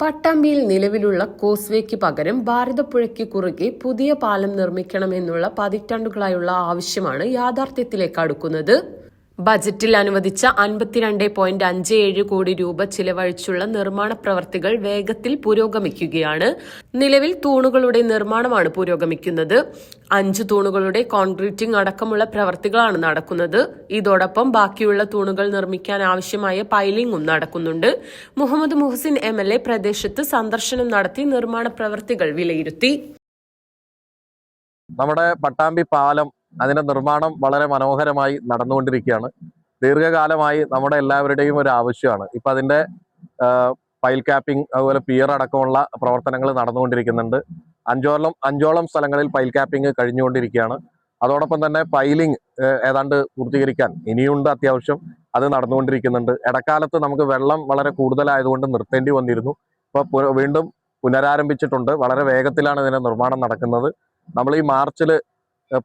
പട്ടാമ്പിയിൽ നിലവിലുള്ള കോസ്വേക്ക് പകരം ഭാരതപ്പുഴയ്ക്ക് കുറുകെ പുതിയ പാലം നിർമ്മിക്കണമെന്നുള്ള പതിറ്റാണ്ടുകളായുള്ള ആവശ്യമാണ് യാഥാർത്ഥ്യത്തിലേക്ക് അടുക്കുന്നത്. ബജറ്റിൽ അനുവദിച്ച അൻപത്തിരണ്ട് പോയിന്റ് അഞ്ച് ഏഴ് കോടി രൂപ ചിലവഴിച്ചുള്ള നിർമ്മാണ പ്രവർത്തികൾ വേഗത്തിൽ പുരോഗമിക്കുകയാണ്. നിലവിൽ തൂണുകളുടെ നിർമ്മാണമാണ് പുരോഗമിക്കുന്നത്. അഞ്ച് തൂണുകളുടെ കോൺക്രീറ്റിംഗ് അടക്കമുള്ള പ്രവർത്തികളാണ് നടക്കുന്നത്. ഇതോടൊപ്പം ബാക്കിയുള്ള തൂണുകൾ നിർമ്മിക്കാൻ ആവശ്യമായ പൈലിംഗും നടക്കുന്നുണ്ട്. Muhammad Muhsin M L A പ്രദേശത്ത് സന്ദർശനം നടത്തി നിർമ്മാണ പ്രവർത്തികൾ വിലയിരുത്തി. നമ്മുടെ പട്ടാമ്പി പാലം അതിന്റെ നിർമ്മാണം വളരെ മനോഹരമായി നടന്നുകൊണ്ടിരിക്കുകയാണ്. ദീർഘകാലമായി നമ്മുടെ എല്ലാവരുടെയും ഒരു ആവശ്യമാണ്. ഇപ്പൊ അതിന്റെ പൈൽ ക്യാപ്പിംഗ് അതുപോലെ പിയർ അടക്കമുള്ള പ്രവർത്തനങ്ങൾ നടന്നുകൊണ്ടിരിക്കുന്നുണ്ട്. അഞ്ചോളം അഞ്ചോളം സ്ഥലങ്ങളിൽ പൈൽ ക്യാപ്പിംഗ് കഴിഞ്ഞുകൊണ്ടിരിക്കുകയാണ്. അതോടൊപ്പം തന്നെ പൈലിംഗ് ഏതാണ്ട് പൂർത്തീകരിക്കാൻ ഇനിയുണ്ട് അത്യാവശ്യം അത് നടന്നുകൊണ്ടിരിക്കുന്നുണ്ട്. ഇടക്കാലത്ത് നമുക്ക് വെള്ളം വളരെ കൂടുതലായതുകൊണ്ട് നിർത്തേണ്ടി വന്നിരുന്നു. ഇപ്പോൾ വീണ്ടും പുനരാരംഭിച്ചിട്ടുണ്ട്. വളരെ വേഗത്തിലാണ് ഇതിന്റെ നിർമ്മാണം നടക്കുന്നത്. നമ്മൾ ഈ മാർച്ചിൽ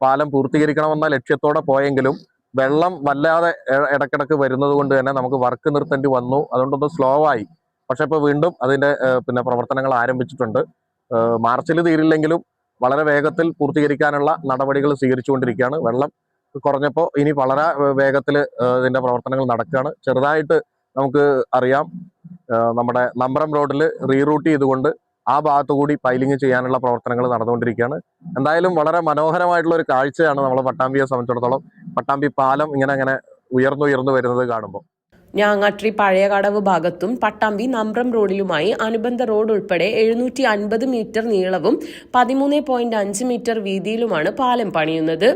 പാലം പൂർത്തീകരിക്കണമെന്ന ലക്ഷ്യത്തോടെ പോയെങ്കിലും വെള്ളം വല്ലാതെ ഇടക്കിടക്ക് വരുന്നത് കൊണ്ട് തന്നെ നമുക്ക് വർക്ക് നിർത്തേണ്ടി വന്നു. അതുകൊണ്ടൊന്ന് സ്ലോ ആയി. പക്ഷെ ഇപ്പോൾ വീണ്ടും അതിന്റെ പിന്നെ പ്രവർത്തനങ്ങൾ ആരംഭിച്ചിട്ടുണ്ട്. മാർച്ചിൽ തീരില്ലെങ്കിലും വളരെ വേഗത്തിൽ പൂർത്തീകരിക്കാനുള്ള നടപടികൾ സ്വീകരിച്ചുകൊണ്ടിരിക്കുകയാണ്. വെള്ളം കുറഞ്ഞപ്പോൾ ഇനി വളരെ വേഗത്തിൽ ഇതിന്റെ പ്രവർത്തനങ്ങൾ നടക്കുകയാണ്. ചെറുതായിട്ട് നമുക്ക് അറിയാം നമ്മുടെ നമ്പ്രം റോഡിൽ റീറൂട്ട് ചെയ്തുകൊണ്ട് ആ ഭാഗത്തു കൂടി പൈലിംഗ് ചെയ്യാനുള്ള പ്രവർത്തനങ്ങൾ നടന്നുകൊണ്ടിരിക്കുകയാണ്. എന്തായാലും വളരെ മനോഹരമായിട്ടുള്ള ഒരു കാഴ്ചയാണ് നമ്മൾ പട്ടാമ്പിയെ സംബന്ധിച്ചിടത്തോളം. പട്ടാമ്പി പാലം ഇങ്ങനെ അങ്ങനെ ഉയർന്നുയർന്നു വരുന്നത് കാണുമ്പോൾ. ഞാങ്ങാട്രി പഴയകടവ് ഭാഗത്തും പട്ടാമ്പി നമ്പ്രം റോഡിലുമായി അനുബന്ധ റോഡ് ഉൾപ്പെടെ എഴുന്നൂറ്റി അൻപത് മീറ്റർ നീളവും പതിമൂന്ന് പോയിന്റ് അഞ്ച് മീറ്റർ വീതിയിലുമാണ് പാലം പണിയുന്നത്.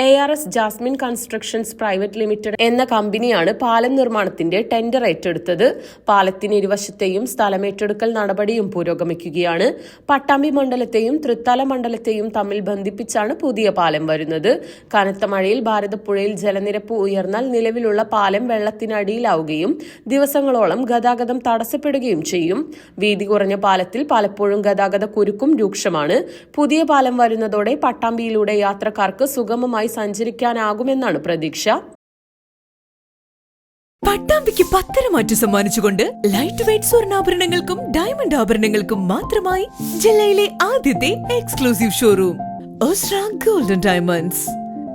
A R S Jasmine constructions private limited എന്ന കമ്പനിയാണ് പാലം നിർമ്മാണത്തിന്റെ ടെൻഡർ ഏറ്റെടുത്തത്. പാലത്തിന് ഇരുവശത്തെയും സ്ഥലമേറ്റെടുക്കൽ നടപടിയും പുരോഗമിക്കുകയാണ്. പട്ടാമ്പി മണ്ഡലത്തെയും തൃത്തല മണ്ഡലത്തെയും തമ്മിൽ ബന്ധിപ്പിച്ചാണ് പുതിയ പാലം വരുന്നത്. കനത്ത മഴയിൽ ഭാരതപ്പുഴയിൽ ജലനിരപ്പ് ഉയർന്നാൽ നിലവിലുള്ള പാലം വെള്ളത്തിനടിയിലാവുകയും ദിവസങ്ങളോളം ഗതാഗതം തടസ്സപ്പെടുകയും ചെയ്യും. വീതി കുറഞ്ഞ പാലത്തിൽ പലപ്പോഴും ഗതാഗത കുരുക്കും രൂക്ഷമാണ്. പുതിയ പാലം വരുന്നതോടെ പട്ടാമ്പിയിലൂടെ യാത്രക്കാർക്ക് സുഗമമായി സഞ്ചരിക്കാനാകുമെന്നാണ് പ്രതീക്ഷ. പട്ടാമ്പിക്ക് പത്തര മാറ്റി സമ്മാനിച്ചുകൊണ്ട് ലൈറ്റ് വെയിറ്റ് സ്വർണാഭരണങ്ങൾക്കും ഡയമണ്ട് ആഭരണങ്ങൾക്കും മാത്രമായി ജില്ലയിലെ ആദ്യത്തെ exclusive showroom golden diamonds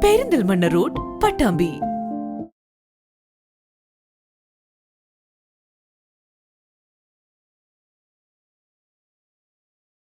Perinthalmanna road Pattambi.